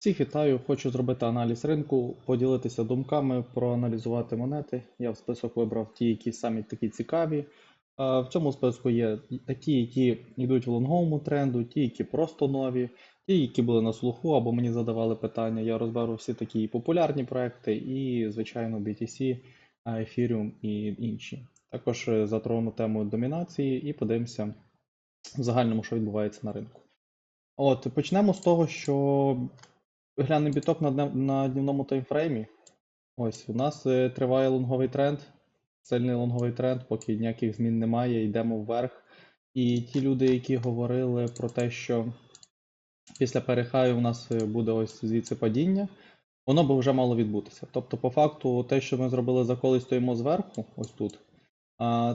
Всіх вітаю, хочу зробити аналіз ринку, поділитися думками, проаналізувати монети. Я в список вибрав ті, які самі такі цікаві. В цьому списку є ті, які йдуть в лонговому тренду, ті, які просто нові, ті, які були на слуху або мені задавали питання. Я розберу всі такі популярні проекти і, звичайно, BTC, Ethereum і інші. Також е, затрону тему домінації і подивимося в загальному, що відбувається на ринку. От, почнемо з того, що глянемо біток на, днев- на днівному таймфреймі. Ось, у нас е, триває лонговий тренд, сильний лонговий тренд, поки ніяких змін немає, йдемо вверх. І ті люди, які говорили про те, що після перехаю у нас е, буде ось звідси падіння, воно би вже мало відбутися. Тобто, по факту, те, що ми зробили за коли стоїмо зверху, ось тут,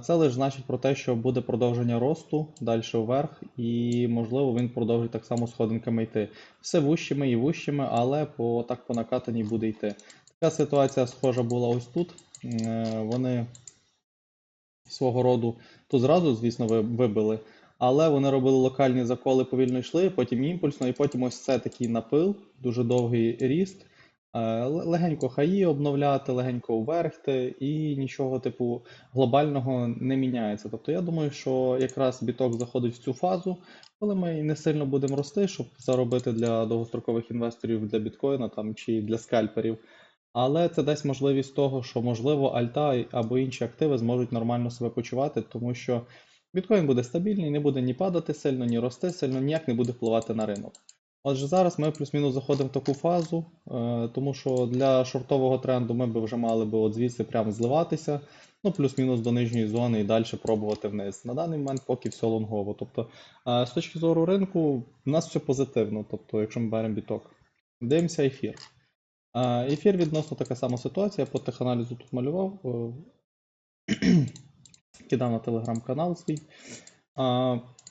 це лише значить про те, що буде продовження росту далі вверх, і можливо він продовжить так само сходинками йти. Все вущими і вущими, але по так по накатаній буде йти. Така ситуація схожа була ось тут. Е, Вони свого роду тут зразу, звісно, ви- вибили, але вони робили локальні заколи, повільно йшли, потім імпульсно, і потім ось це такий напил, дуже довгий ріст. Е, Легенько хаї обновляти, легенько вверхти, і нічого типу глобального не міняється. Тобто я думаю, що якраз біток заходить в цю фазу, коли ми не сильно будемо рости, щоб заробити для довгострокових інвесторів для біткоїна там чи для скальперів. Але це дасть можливість того, що можливо альта або інші активи зможуть нормально себе почувати, тому що біткоін буде стабільний, не буде ні падати сильно, ні рости сильно, ніяк не буде впливати на ринок. Отже, зараз ми плюс-мінус заходимо в таку фазу, е, тому що для шортового тренду ми б вже мали би от звідси прямо зливатися, ну плюс-мінус до нижньої зони і далі пробувати вниз. На даний момент поки все лонгово. Тобто, е, з точки зору ринку, в нас все позитивно, тобто, якщо ми беремо біток. Дивимося ефір. Е, Ефір відносно така сама ситуація, по теханалізу тут малював. Кидав на телеграм-канал свій.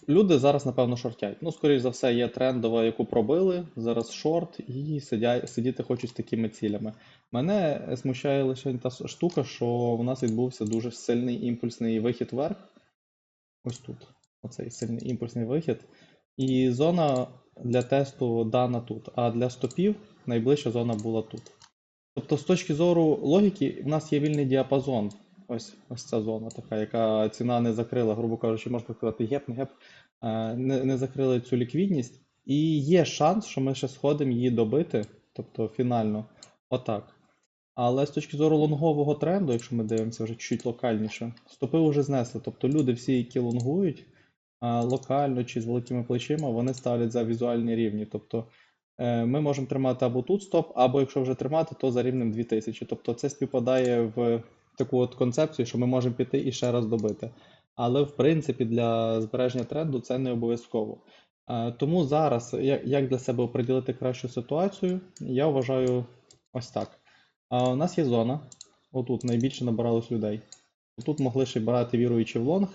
Люди зараз, напевно, шортять. Ну, скоріш за все, є трендова, яку пробили, зараз шорт, і сидять, сидіти хочуть з такими цілями. Мене смущає лише та штука, що у нас відбувся дуже сильний імпульсний вихід вверх. Ось тут. Оцей сильний імпульсний вихід. І зона для тесту дана тут, а для стопів найближча зона була тут. Тобто, з точки зору логіки, в нас є вільний діапазон. Ось, ось ця зона така, яка ціна не закрила, грубо кажучи, можна сказати, геп, не геп, е, не, не закрили цю ліквідність. І є шанс, що ми ще сходимо її добити, тобто фінально, отак. Але з точки зору лонгового тренду, якщо ми дивимося вже чуть локальніше, стопи вже знесли. Тобто люди всі, які лонгують локально чи з великими плечима, вони ставлять за візуальні рівні. Тобто е, ми можемо тримати або тут стоп, або якщо вже тримати, то за рівнем 2000. Тобто це співпадає в таку от концепцію, що ми можемо піти і ще раз добити. Але в принципі для збереження тренду це не обов'язково. Е, Тому зараз, як для себе оприділити кращу ситуацію, я вважаю ось так. У нас є зона. Отут найбільше набиралось людей. Тут могли ще брати віруючі в лонг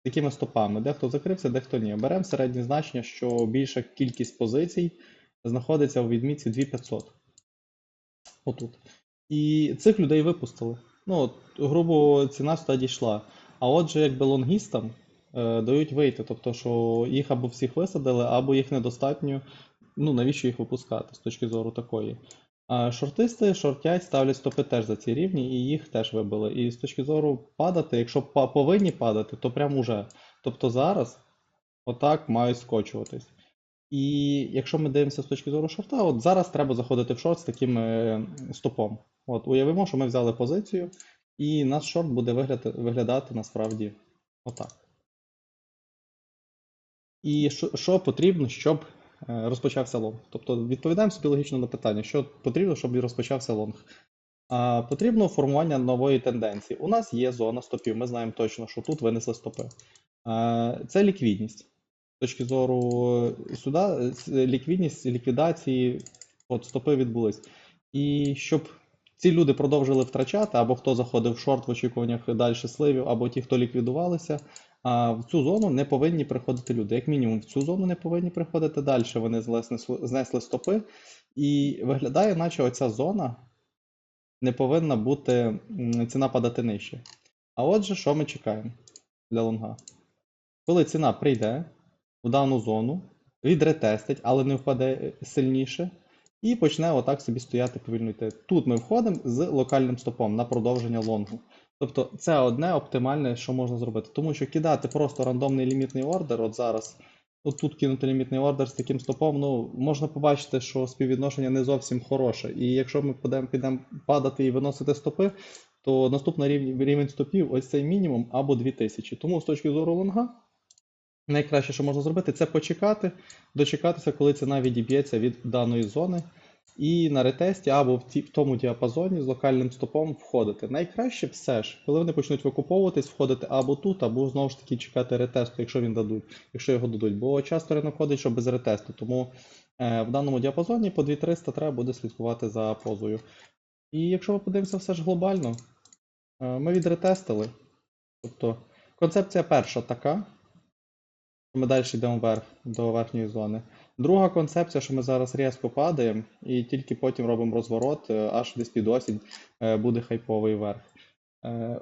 з такими стопами. Дехто закрився, дехто ні. Беремо середнє значення, що більша кількість позицій знаходиться у відмітці 2500. Отут. І цих людей випустили. Ну, грубо ціна сюди дійшла. А отже, якби лонгістам е, дають вийти, тобто, що їх або всіх висадили, або їх недостатньо. Ну, навіщо їх випускати з точки зору такої? А шортисти шортять, ставлять стопи теж за ці рівні, і їх теж вибили. І з точки зору падати, якщо повинні падати, то прям уже. Тобто зараз отак мають скочуватись. І якщо ми дивимося з точки зору шорта, от зараз треба заходити в шорт з таким е, стопом. От уявимо, що ми взяли позицію, і наш шорт буде виглядати, виглядати насправді отак. І що, що потрібно, щоб е, розпочався лонг? Тобто відповідаємо собі логічно на питання, що потрібно, щоб розпочався лонг. А, потрібно формування нової тенденції. У нас є зона стопів, ми знаємо точно, що тут винесли стопи. А, це ліквідність. З точки зору е, сюди, е, ліквідність ліквідації, от стопи відбулись. І щоб ці люди продовжили втрачати, або хто заходив в шорт в очікуваннях далі сливів, або ті, хто ліквідувалися, а в цю зону не повинні приходити люди. Як мінімум, в цю зону не повинні приходити далі. Вони знесли, стопи. І виглядає, наче оця зона не повинна бути ціна падати нижче. А отже, що ми чекаємо для лонга? Коли ціна прийде в дану зону, відретестить, але не впаде е, сильніше, і почне отак собі стояти повільно йти. Тут ми входимо з локальним стопом на продовження лонгу. Тобто це одне оптимальне, що можна зробити. Тому що кидати просто рандомний лімітний ордер, от зараз, от тут кинути лімітний ордер з таким стопом, ну можна побачити, що співвідношення не зовсім хороше. І якщо ми підемо підемо падати і виносити стопи, то наступний рівень, рівень стопів ось цей мінімум або 2000. Тому з точки зору лонга, найкраще, що можна зробити, це почекати, дочекатися, коли ціна відіб'ється від даної зони. І на ретесті або в, ті, в тому діапазоні з локальним стопом входити. Найкраще все ж, коли вони почнуть викуповуватись, входити або тут, або знову ж таки чекати ретесту, якщо він дадуть, якщо його дадуть. Бо часто ринок ходить, що без ретесту. Тому е, в даному діапазоні по 2300 треба буде слідкувати за позою. І якщо ми подивимося все ж глобально, е, ми відретестили. Тобто концепція перша така. Ми далі йдемо вверх до верхньої зони. Друга концепція, що ми зараз різко падаємо, і тільки потім робимо розворот, е, аж десь під осінь е, буде хайповий верх. Е,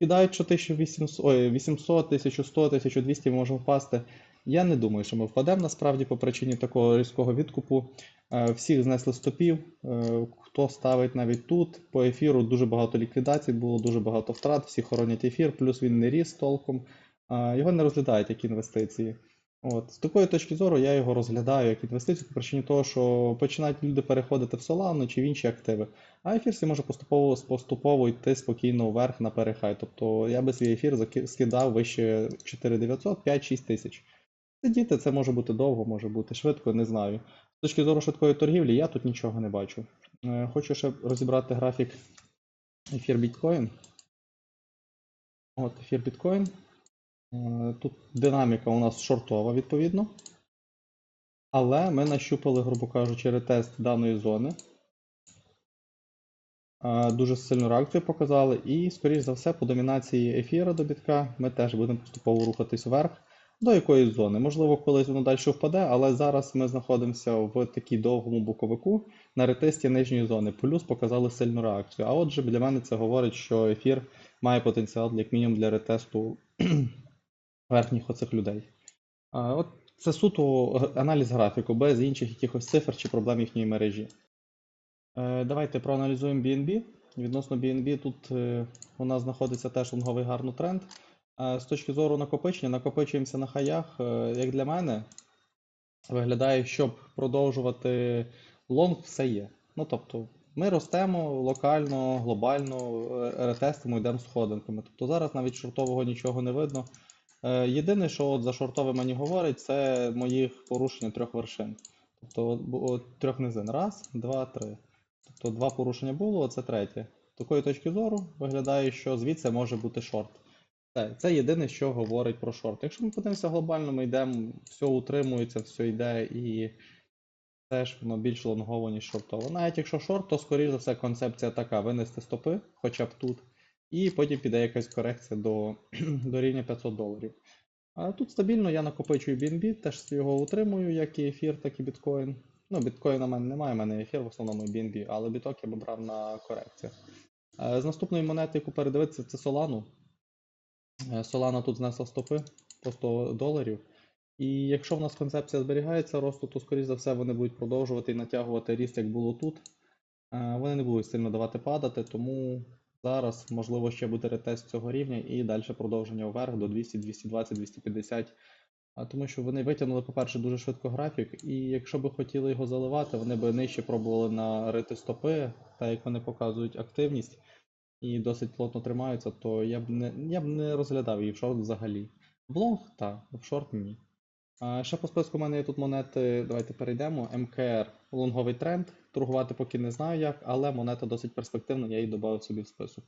Кидають, що 1800, ой, 800, 1100, 1200 ми можемо впасти. Я не думаю, що ми впадемо насправді по причині такого різкого відкупу. Всіх знесли стопів. Хто ставить навіть тут, по ефіру дуже багато ліквідацій було, дуже багато втрат, всі хоронять ефір, плюс він не ріс толком. Його не розглядають як інвестиції. От. З такої точки зору я його розглядаю як інвестицію по причині того, що починають люди переходити в Solana чи в інші активи. А ефір може поступово поступово йти спокійно вверх на перехай. Тобто я би свій ефір скидав вище 4900, 5-6 тисяч. Сидіти це може бути довго, може бути швидко, не знаю. З точки зору швидкої торгівлі, я тут нічого не бачу. Е, Хочу ще розібрати графік ефір біткоін. От, ефір біткоін. Е, Тут динаміка у нас шортова, відповідно. Але ми нащупали, грубо кажучи, ретест даної зони. Е, Дуже сильну реакцію показали, і, скоріш за все, по домінації ефіра до бітка ми теж будемо поступово рухатись вверх до якоїсь зони. Можливо, колись воно далі впаде, але зараз ми знаходимося в такій довгому боковику на ретесті нижньої зони. Плюс показали сильну реакцію. А отже, для мене це говорить, що ефір має потенціал, як мінімум, для ретесту верхніх оцих людей. От це суто аналіз графіку, без інших якихось цифр чи проблем їхньої мережі. Е, Давайте проаналізуємо BNB. Відносно BNB тут е, у нас знаходиться теж лонговий гарний тренд. Е, З точки зору накопичення, накопичуємося на хаях. Як для мене, виглядає, щоб продовжувати лонг, все є. Ну тобто, ми ростемо локально, глобально, ретестимо, йдемо сходинками. Тобто зараз навіть шортового нічого не видно. Е, Єдине, що от за шортове мені говорить, це моїх порушення трьох вершин. Тобто от, трьох низин. Раз, два, три. Тобто два порушення було, це третє. З такої точки зору виглядає, що звідси може бути шорт. Це, це єдине, що говорить про шорт. Якщо ми подивимося глобально, ми йдемо, все утримується, все йде і теж воно більш лонгово, ніж шортово. Навіть якщо шорт, то скоріш за все концепція така: винести стопи, хоча б тут, і потім піде якась корекція до, до рівня 500 доларів. А тут стабільно я накопичую BNB, теж його утримую, як і ефір, так і біткоін. Ну, біткоін у мене немає, у мене ефір в основному BNB, але біток я б брав на корекцію. Е, З наступної монети, яку передивитися, це Solana. Е, Solana тут знесла стопи по 100 доларів. І якщо в нас концепція зберігається росту, то, скоріш за все, вони будуть продовжувати і натягувати ріст, як було тут. Е, Вони не будуть сильно давати падати, тому зараз, можливо, ще буде ретест цього рівня і далі продовження вверх до 200, 220, 250. А тому що вони витягнули, по-перше, дуже швидко графік, і якщо би хотіли його заливати, вони б нижче пробували нарити стопи, так як вони показують активність і досить плотно тримаються, то я б не, я б не розглядав її в шорт взагалі. В лонг, так, в шорт ні. Ще по списку у мене є тут монети, давайте перейдемо. МКР лонговий тренд. Торгувати поки не знаю як, але монета досить перспективна, я її додав собі в список.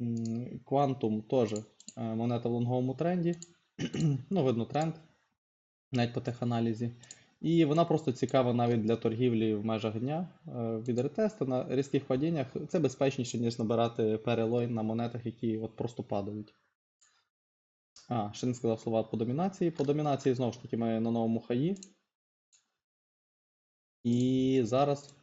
М, Quantum теж е, монета в лонговому тренді. ну, видно тренд, навіть по теханалізі. І вона просто цікава навіть для торгівлі в межах дня е, від ретесту на різких падіннях. Це безпечніше, ніж набирати перелойн на монетах, які от просто падають. А, ще не сказав слова по домінації. По домінації знову ж таки ми на новому хаї. І зараз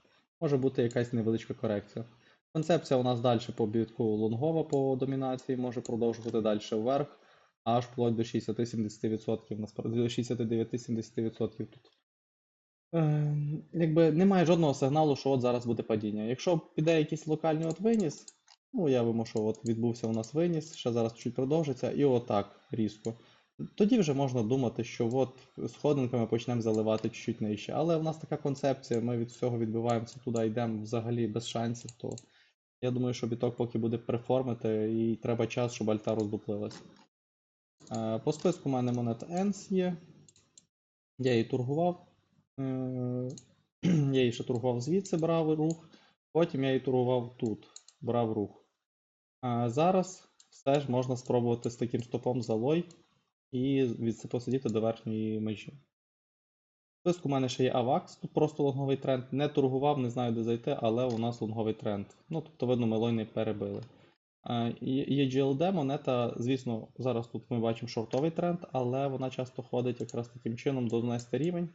може бути якась невеличка корекція. Концепція у нас далі по бітку лонгова по домінації, може продовжувати далі вверх, аж вплоть до 60-70%, насправді до 69-70% тут. Е, якби немає жодного сигналу, що от зараз буде падіння. Якщо піде якийсь локальний от виніс, ну уявимо, що от відбувся у нас виніс, ще зараз чуть продовжиться, і отак різко. Тоді вже можна думати, що от сходинками почнемо заливати чуть-чуть нижче. Але в нас така концепція, ми від всього відбиваємося туди, йдемо взагалі без шансів, то я думаю, що біток поки буде переформити, і треба час, щоб альта роздуплилась. Е, По списку у мене монета ENS є. Я її торгував. Е, Я її ще торгував звідси, брав рух. Потім я її торгував тут, брав рух. А зараз все ж можна спробувати з таким стопом залой і посидіти до верхньої межі. Списку у мене ще є AVAX, тут просто лонговий тренд. Не торгував, не знаю де зайти, але у нас лонговий тренд. Ну, тобто, видно, ми лой не перебили. Є GLD монета, звісно, зараз тут ми бачимо шортовий тренд, але вона часто ходить якраз таким чином до донести рівень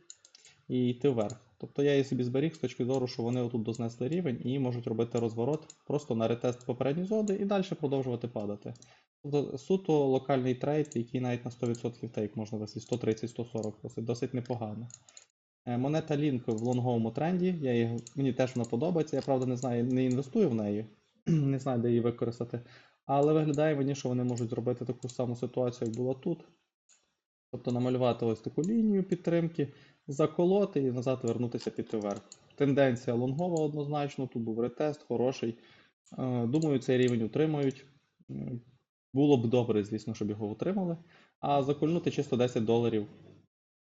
і йти вверх. Тобто я її собі зберіг з точки зору, що вони отут дознесли рівень і можуть робити розворот просто на ретест попередньої зони і далі продовжувати падати. Тобто суто локальний трейд, який навіть на 100% тейк можна вести 130-140, досить, досить непогано. Е, Монета Link в лонговому тренді. Я її, мені теж вона подобається. Я правда не знаю, не інвестую в неї, не знаю, де її використати. Але виглядає мені, що вони можуть зробити таку саму ситуацію, як було тут. Тобто намалювати ось таку лінію підтримки, заколоти і назад вернутися піти вверх. Тенденція лонгова однозначно, тут був ретест, хороший. Е, Думаю, цей рівень утримують. Було б добре, звісно, щоб його утримали. А закольнути чисто 10 доларів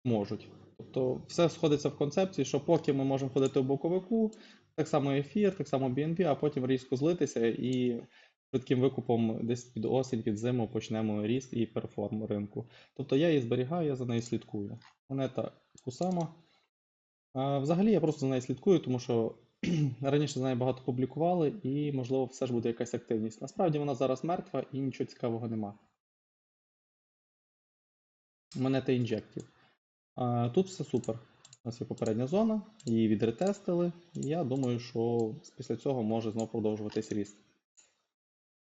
можуть. Тобто все сходиться в концепції, що поки ми можемо ходити в боковику, так само ефір, так само BNB, а потім різко злитися і швидким викупом десь під осінь, під зиму почнемо ріст і перформ ринку. Тобто я її зберігаю, я за нею слідкую. Монета Kusama. А, Взагалі я просто за нею слідкую, тому що раніше за нею багато публікували, і, можливо, все ж буде якась активність. Насправді вона зараз мертва і нічого цікавого нема. Монета інжектів. Тут все супер. У нас є попередня зона, її відретестили, і я думаю, що після цього може знову продовжуватись ріст.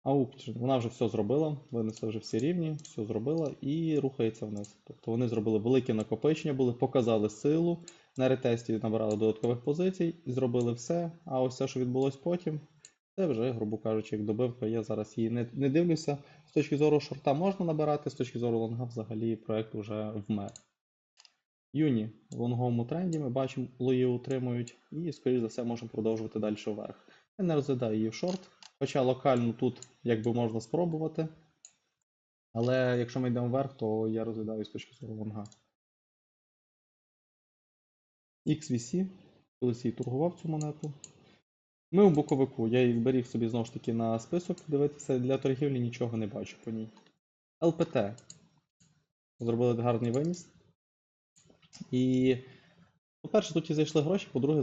Auction, вона вже все зробила, винесла вже всі рівні, все зробила і рухається вниз. Тобто вони зробили велике накопичення, були, показали силу, на ретесті набирали додаткових позицій, і зробили все. А ось те, що відбулось потім, це вже, грубо кажучи, як добивка. Я зараз її не, не дивлюся. З точки зору шорта можна набирати, з точки зору лонга взагалі проект вже вмер. Юні в лонговому тренді ми бачимо, лої утримують і, скоріш за все, можемо продовжувати далі вверх. Я не розглядаю її в шорт, хоча локально тут якби можна спробувати. Але якщо ми йдемо вверх, то я розглядаю з точки зору лонга. XVC, її торгував цю монету. Ми у боковику, я їх зберіг собі знову ж таки на список дивитися, для торгівлі нічого не бачу по ній. ЛПТ. Зробили гарний виніс. І, по-перше, тут і зайшли гроші, по-друге,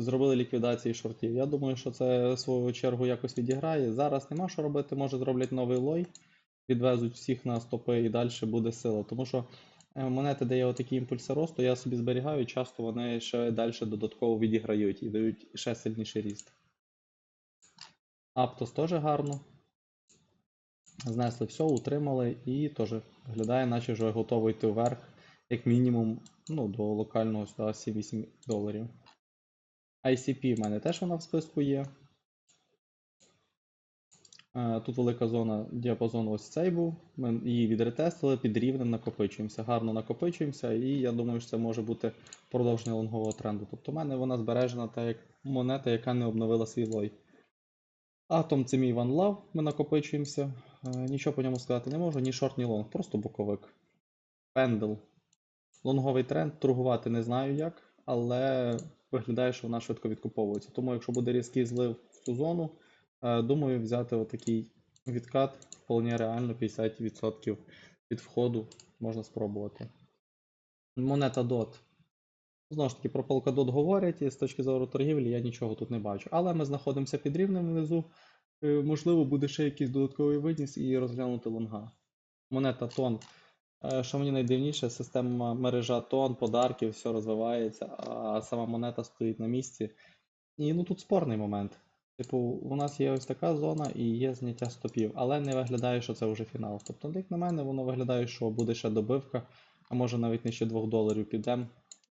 зробили ліквідації шортів. Я думаю, що це в свою чергу якось відіграє. Зараз нема що робити, може зроблять новий лой, відвезуть всіх на стопи і далі буде сила. Тому що е, монети, де є отакі імпульси росту, я собі зберігаю, часто вони ще далі додатково відіграють і дають ще сильніший ріст. Аптос теж гарно. Знесли все, утримали і теж виглядає, наче вже готовий йти вверх, як мінімум, ну, до локального сюди 7-8 доларів. ICP в мене теж вона в списку є. Е, Тут велика зона діапазону ось цей був. Ми її відретестили, під рівнем накопичуємося. Гарно накопичуємося, і я думаю, що це може бути продовження лонгового тренду. Тобто в мене вона збережена так як монета, яка не обновила свій лой. Атом це мій One ми накопичуємося. Е, Нічого по ньому сказати не можу, ні шорт, ні лонг, просто боковик. Пендл. Лонговий тренд, торгувати не знаю як, але виглядає, що вона швидко відкуповується. Тому якщо буде різкий злив в цю зону, е, думаю взяти отакий відкат вполне реально 50% від входу можна спробувати. Монета DOT. Знову ж таки, про Polkadot говорять, і з точки зору торгівлі я нічого тут не бачу. Але ми знаходимося під рівнем внизу. Е, Можливо, буде ще якийсь додатковий виніс і розглянути лонга. Монета тон. Е, Що мені найдивніше, система мережа тон, подарків, все розвивається, а сама монета стоїть на місці. І ну тут спорний момент. Типу, у нас є ось така зона і є зняття стопів, але не виглядає, що це вже фінал. Тобто, як на мене, воно виглядає, що буде ще добивка, а може навіть нижче 2 доларів підемо.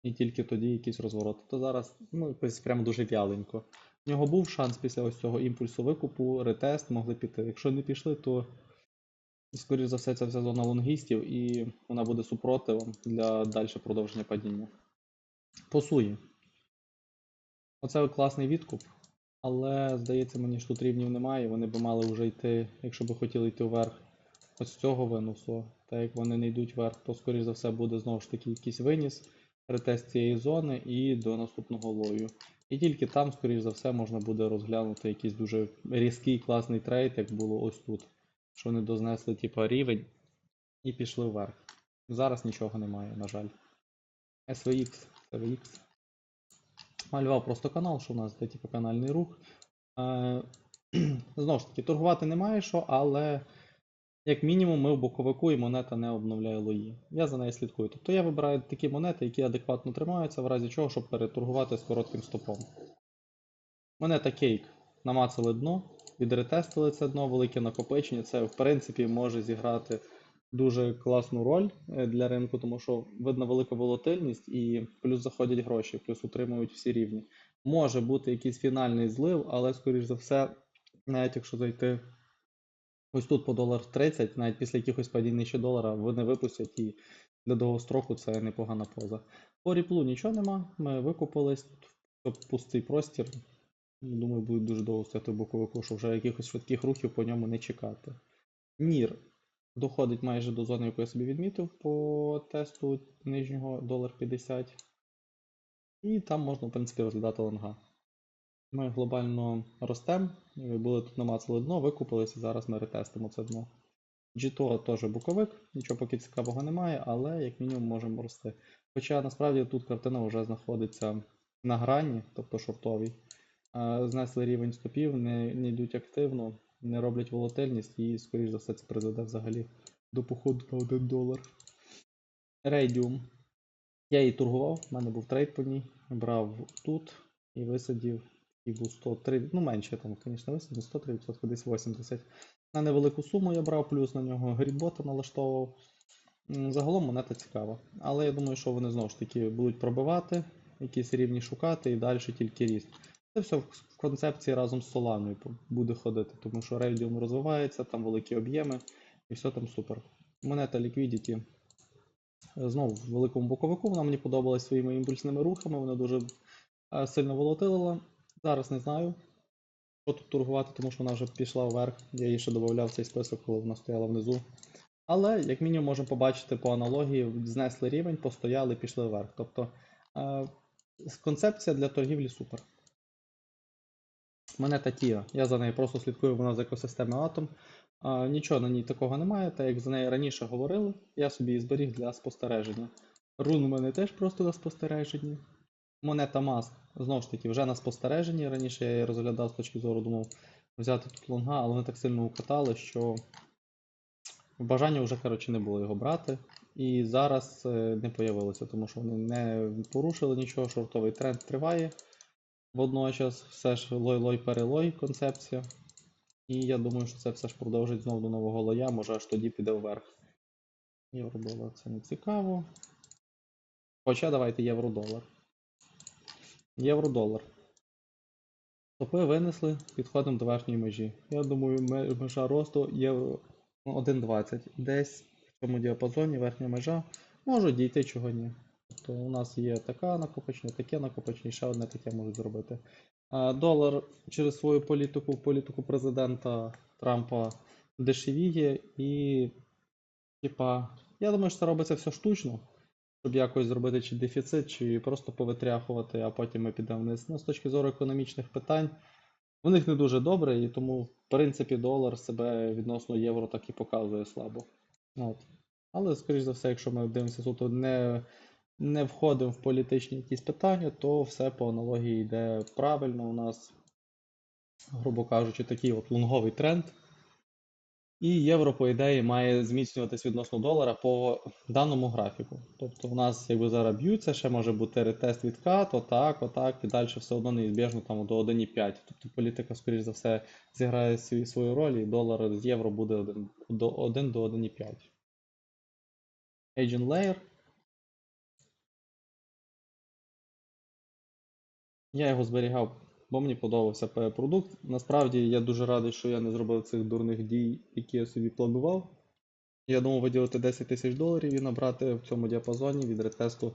і тільки тоді якийсь розворот. То зараз ну, якось прямо дуже вяленько. У нього був шанс після ось цього імпульсу викупу, ретест могли піти. Якщо не пішли, то скоріш за все це вся зона лонгістів і вона буде супротивом для далі продовження падіння. По суї. Оце класний відкуп, але здається мені, що тут рівнів немає. Вони би мали вже йти, якщо би хотіли йти вверх ось цього виносу. Так як вони не йдуть вверх, то скоріш за все буде знову ж таки якийсь виніс, ретест цієї зони і до наступного лою. І тільки там, скоріш за все, можна буде розглянути якийсь дуже різкий класний трейд, як було ось тут. Що вони дознесли типу, рівень і пішли вверх. Зараз нічого немає, на жаль. SVX, CVX. Малював просто канал, що у нас де типу канальний рух. Е, Знову ж таки, торгувати немає що, але як мінімум ми в боковику і монета не обновляє лої. Я за нею слідкую. Тобто я вибираю такі монети, які адекватно тримаються, в разі чого, щоб переторгувати з коротким стопом. Монета кейк. Намацали дно, відретестили це дно, велике накопичення. Це, в принципі, може зіграти дуже класну роль е, для ринку, тому що видно велика волатильність і плюс заходять гроші, плюс утримують всі рівні. Може бути якийсь фінальний злив, але, скоріш за все, навіть якщо зайти ось тут по долар 30, навіть після якихось падінь нижче долара, вони випустять і для довгостроку це непогана поза. По ріплу нічого нема, ми викупились, пустий простір. Думаю, буде дуже довго стояти боковику, щоб вже якихось швидких рухів по ньому не чекати. Нір доходить майже до зони, яку я собі відмітив по тесту нижнього долар 50. І там можна, в принципі, розглядати лонга. Ми глобально ростемо, були тут намацали дно, викупилися, зараз ми ретестимо це дно. G2 теж боковик, нічого поки цікавого немає, але як мінімум можемо рости. Хоча насправді тут картина вже знаходиться на грані, тобто шортовій. Знесли рівень стопів, не, не йдуть активно, не роблять волатильність і, скоріш за все, це призведе взагалі до походу на 1 долар. Radium. Я її торгував, в мене був трейд по ній. Брав тут і висадів, і був 103, ну менше там, звісно, висадив, 103%, десь 80. На невелику суму я брав, плюс на нього грідбота налаштовував. Загалом монета цікава. Але я думаю, що вони знову ж таки будуть пробивати, якісь рівні шукати і далі тільки ріст. Це все в концепції разом з Solana буде ходити, тому що Radium розвивається, там великі об'єми і все там супер. Монета Liquidity е, знову в великому боковику, вона мені подобалась своїми імпульсними рухами, вона дуже е, сильно волатилила. Зараз не знаю, що тут торгувати, тому що вона вже пішла вверх. Я її ще додавав цей список, коли вона стояла внизу. Але, як мінімум, можемо побачити по аналогії, знесли рівень, постояли, пішли вверх. Тобто е, концепція для торгівлі супер. Монета Тіа. Я за нею просто слідкую, вона з екосистеми Atom. А, нічого на ній такого немає, так як за неї раніше говорили, я собі її зберіг для спостереження. Рун у мене теж просто на спостереженні. Монета Mask, знову ж таки, вже на спостереженні. Раніше я її розглядав з точки зору, думав взяти тут лонга, але вони так сильно укатали, що бажання вже коротше, не було його брати. І зараз е, не появилося, тому що вони не порушили нічого, шортовий тренд триває. Водночас все ж лой-лой перелой концепція. І я думаю, що це все ж продовжить знову до нового лоя, може аж тоді піде вверх. Євро-долар це не цікаво. Хоча давайте євро-долар. Євро-долар. Топи винесли, підходимо до верхньої межі. Я думаю, межа росту євро ну, 1,20. Десь в цьому діапазоні верхня межа може дійти, чого ні. Тобто у нас є така накопичення, таке накопичення, ще одне таке можуть зробити. Долар через свою політику, політику президента Трампа дешевіє і, типа, я думаю, що це робиться все штучно, щоб якось зробити чи дефіцит, чи просто повитряхувати, а потім ми підемо вниз. Ну, з точки зору економічних питань, у них не дуже добре, і тому, в принципі, долар себе відносно євро так і показує слабо. От. Але, скоріш за все, якщо ми дивимося суто не, не входимо в політичні якісь питання, то все по аналогії йде правильно. У нас, грубо кажучи, такий от лонговий тренд. І євро, по ідеї, має зміцнюватись відносно долара по даному графіку. Тобто у нас якби зараз б'ються, ще може бути ретест відкат, отак, отак, і далі все одно неізбіжно там до 1,5. Тобто політика, скоріш за все, зіграє свою роль, і долар з євро буде 1 до 1 до 1,5. Agent Layer. Я його зберігав, бо мені подобався продукт. Насправді я дуже радий, що я не зробив цих дурних дій, які я собі планував. Я думав виділити 10 тисяч доларів і набрати в цьому діапазоні від ретесту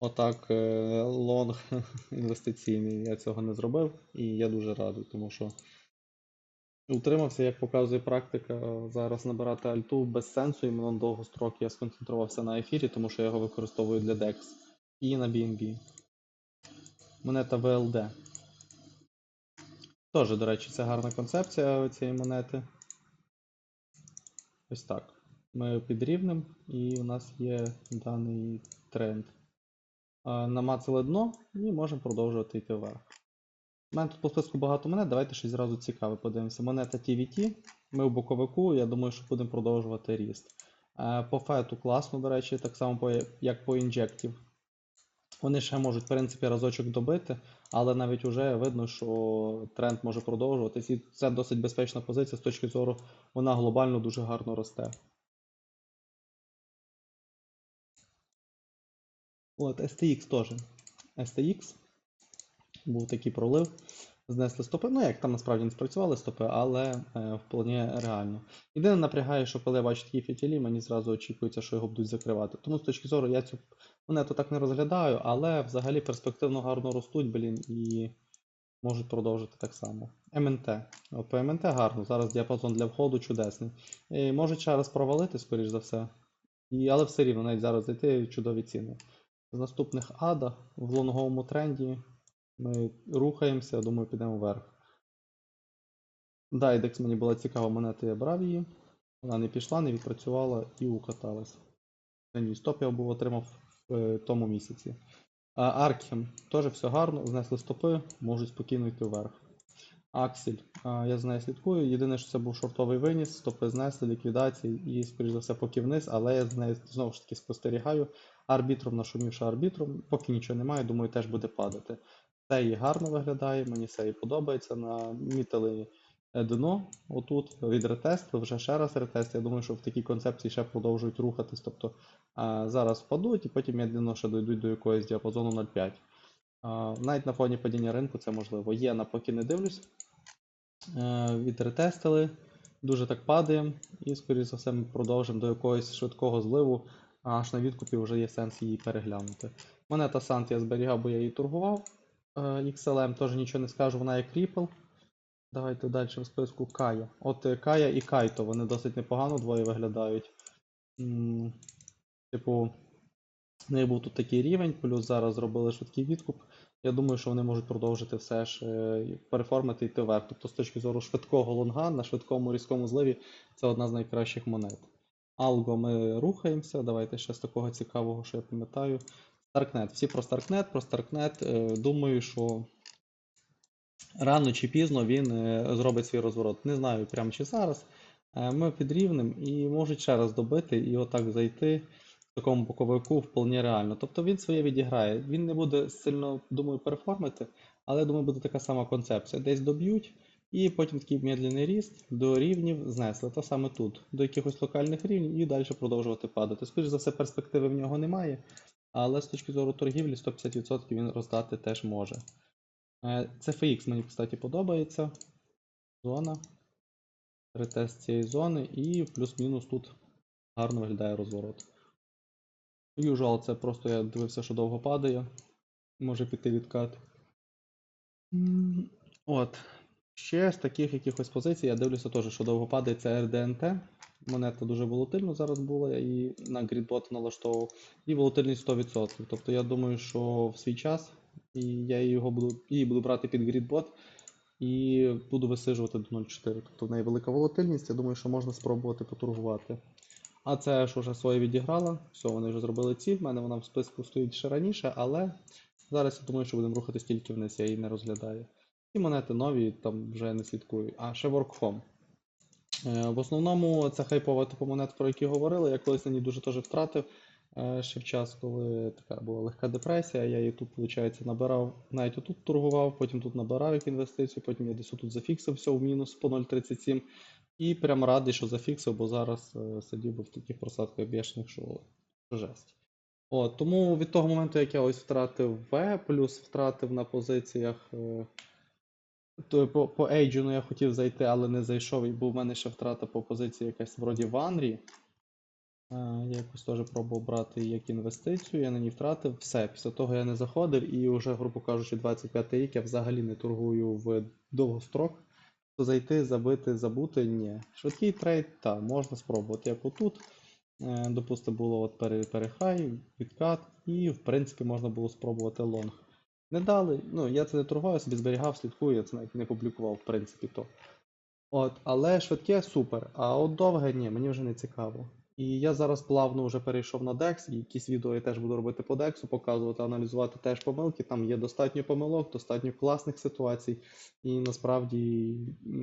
отак е, лонг інвестиційний. Я цього не зробив і я дуже радий, тому що утримався, як показує практика, зараз набирати альту без сенсу, іменно на довгострок я сконцентрувався на ефірі, тому що я його використовую для DEX і на BNB. Монета VLD. Теж, до речі, це гарна концепція цієї монети. Ось так. Ми під рівнем, і у нас є даний тренд. Намацали дно і можемо продовжувати йти вверх. У мене тут по списку багато монет, давайте щось зразу цікаве подивимося. Монета TVT. Ми в боковику, я думаю, що будемо продовжувати ріст. Е, По фету класно, до речі, так само як по інжектів. Вони ще можуть, в принципі, разочок добити, але навіть вже видно, що тренд може продовжуватись. І це досить безпечна позиція з точки зору, вона глобально дуже гарно росте. От, STX теж. STX був такий пролив. Знесли стопи. Ну, як там насправді не спрацювали стопи, але е, вполне реально. Єдине напрягає, що коли я бачу такі фітілі, мені зразу очікується, що його будуть закривати. Тому з точки зору я цю монету так не розглядаю, але взагалі перспективно гарно ростуть, блін, і можуть продовжити так само. МНТ. От По МНТ гарно. Зараз діапазон для входу чудесний. І можуть ще раз провалити, скоріш за все. І, але все рівно, навіть зараз зайти чудові ціни. З наступних ада в лонговому тренді ми рухаємося, думаю, підемо вверх. Дайдекс мені була цікава монета, я брав її. Вона не пішла, не відпрацювала і укаталась. На ній стоп я був отримав в е, тому місяці. Аркхем теж все гарно, знесли стопи, можуть спокійно йти вверх. Аксель, я з нею слідкую. Єдине, що це був шортовий виніс, стопи знесли, ліквідації і, скоріш за все, поки вниз, але я з нею знову ж таки спостерігаю. Арбітром нашумівши арбітром, поки нічого немає, думаю, теж буде падати. Це і гарно виглядає, мені це і подобається. Намітили дно отут від ретесту, вже ще раз ретест. Я думаю, що в такій концепції ще продовжують рухатись. Тобто зараз впадуть і потім медленно ще дійдуть до якогось діапазону 0,5. Навіть на фоні падіння ринку це можливо. Є на поки не дивлюсь. Е, відретестили, дуже так падаємо, і, скоріше за все, ми продовжимо до якогось швидкого зливу, аж на відкупі вже є сенс її переглянути. Монета Sant я зберігав, бо я її торгував. Е, XLM теж нічого не скажу, вона як Ripple. Давайте далі в списку Кая. От е, Кая і Кайто, вони досить непогано двоє виглядають. Типу, в неї був тут такий рівень, плюс зараз зробили швидкий відкуп. Я думаю, що вони можуть продовжити все ж е, переформити йти вверх. Тобто, з точки зору швидкого лонга на швидкому різкому зливі це одна з найкращих монет. Алго ми рухаємося. Давайте ще з такого цікавого, що я пам'ятаю. Starknet. Всі про Starknet, про е, Думаю, що рано чи пізно він е, зробить свій розворот. Не знаю, прямо чи зараз. Е, Ми під рівнем і можуть ще раз добити і отак зайти в такому боковику вполне реально. Тобто він своє відіграє. Він не буде сильно, думаю, переформити, але думаю, буде така сама концепція. Десь доб'ють, і потім такий медленний ріст до рівнів знесли. То саме тут, до якихось локальних рівнів і далі продовжувати падати. Скоріше за все, перспективи в нього немає, але з точки зору торгівлі 150% він роздати теж може. Е, CFX мені, кстати, подобається. Зона. Ретест цієї зони і плюс-мінус тут гарно виглядає розворот. Usual це просто я дивився, що довго падає. Може піти відкат. От. Ще з таких якихось позицій я дивлюся теж, що довго падає це RDNT. Монета дуже волатильна зараз була, я її на грідбот налаштовував. І волатильність 100%. Тобто я думаю, що в свій час і я його буду, її буду брати під грідбот і буду висиджувати до 0,4. Тобто в неї велика волатильність, я думаю, що можна спробувати поторгувати. А це ж уже своє відіграла. Все, вони вже зробили ціль. В мене вона в списку стоїть ще раніше, але зараз я думаю, що будемо рухатись тільки вниз, я її не розглядаю. І монети нові там вже не слідкую. А ще WorkFom. Е, В основному це хайпова типу монет, про які говорили. Я колись на ній дуже теж втратив. Е, Ще в час, коли така була легка депресія, я її тут, виходить, набирав, навіть отут торгував, потім тут набирав як інвестицію, потім я десь отут зафіксив все в мінус по 0,37. І прям радий, що зафіксив, бо зараз е, сидів би в таких просадках бешених, що, жесть. От, тому від того моменту, як я ось втратив В, плюс втратив на позиціях. е, То по, по Ейджу, ну, я хотів зайти, але не зайшов, і був в мене ще втрата по позиції якась вроді Ванрі. Е, Я якось теж пробував брати як інвестицію, я на ній втратив. Все, після того я не заходив, і вже, грубо кажучи, 25 рік я взагалі не торгую в довгострок. То зайти, забити, забути, ні. Швидкий трейд, так, можна спробувати. Як отут, е, допустимо, було от перехай, відкат, і в принципі можна було спробувати лонг. Не дали, ну я це не торгую, собі зберігав, слідкую, я це навіть не публікував, в принципі, то. От, але швидке супер. А от довге ні, мені вже не цікаво. І я зараз плавно вже перейшов на DEX, і якісь відео я теж буду робити по DEX, показувати, аналізувати теж помилки. Там є достатньо помилок, достатньо класних ситуацій. І насправді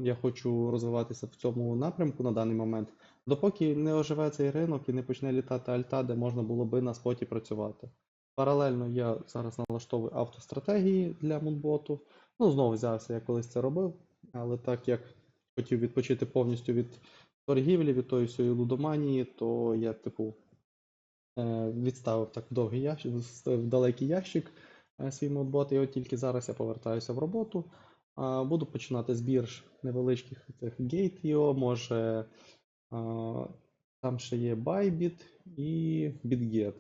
я хочу розвиватися в цьому напрямку на даний момент, допоки не оживе цей ринок і не почне літати альта, де можна було би на споті працювати. Паралельно я зараз налаштовую автостратегії для мунботу. Ну, знову взявся, я колись це робив, але так як хотів відпочити повністю від торгівлі, від тої всієї лудоманії, то я, типу, е, відставив так в довгий ящик, в далекий ящик е, свій модбот, і от тільки зараз я повертаюся в роботу. Буду починати з бірж невеличких цих Gate.io, може там ще є Bybit і BitGet.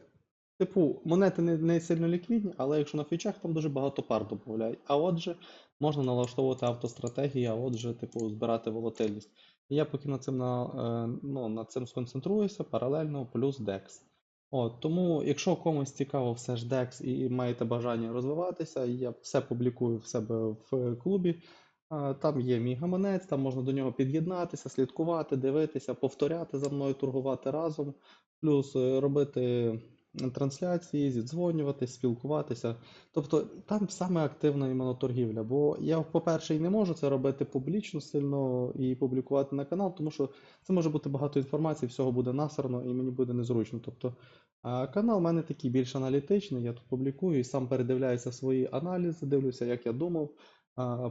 Типу, монети не, не сильно ліквідні, але якщо на фічах, там дуже багато пар додають. А отже, можна налаштовувати автостратегії, а отже, типу, збирати волатильність. Я поки над цим, на, е, ну, над цим сконцентруюся, паралельно плюс DEX. От, тому, якщо комусь цікаво все ж DEX і маєте бажання розвиватися, я все публікую в себе в клубі. Там є мій гаманець, там можна до нього під'єднатися, слідкувати, дивитися, повторяти за мною, торгувати разом, плюс е, робити трансляції, зідзвонювати, спілкуватися. Тобто там саме активна іменно торгівля. Бо я, по-перше, і не можу це робити публічно сильно і публікувати на канал, тому що це може бути багато інформації, всього буде насерно і мені буде незручно. Тобто канал у мене такий більш аналітичний, я тут публікую і сам передивляюся свої аналізи, дивлюся, як я думав,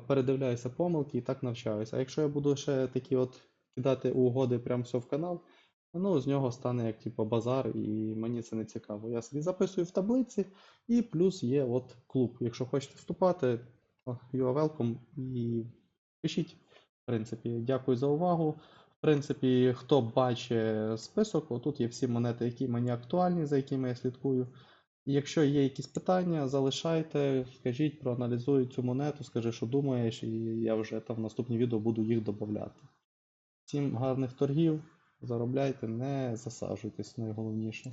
передивляюся помилки і так навчаюся. А якщо я буду ще такі от кидати угоди прямо все в канал, ну з нього стане як типу базар, і мені це не цікаво. Я собі записую в таблиці, і плюс є от клуб. Якщо хочете вступати, you are welcome і пишіть. В принципі, дякую за увагу. В принципі, хто бачить список, отут є всі монети, які мені актуальні, за якими я слідкую. Якщо є якісь питання, залишайте, скажіть, проаналізую цю монету, скажи, що думаєш, і я вже там в наступні відео буду їх додавати. Всім гарних торгів, заробляйте, не засаджуйтесь найголовніше.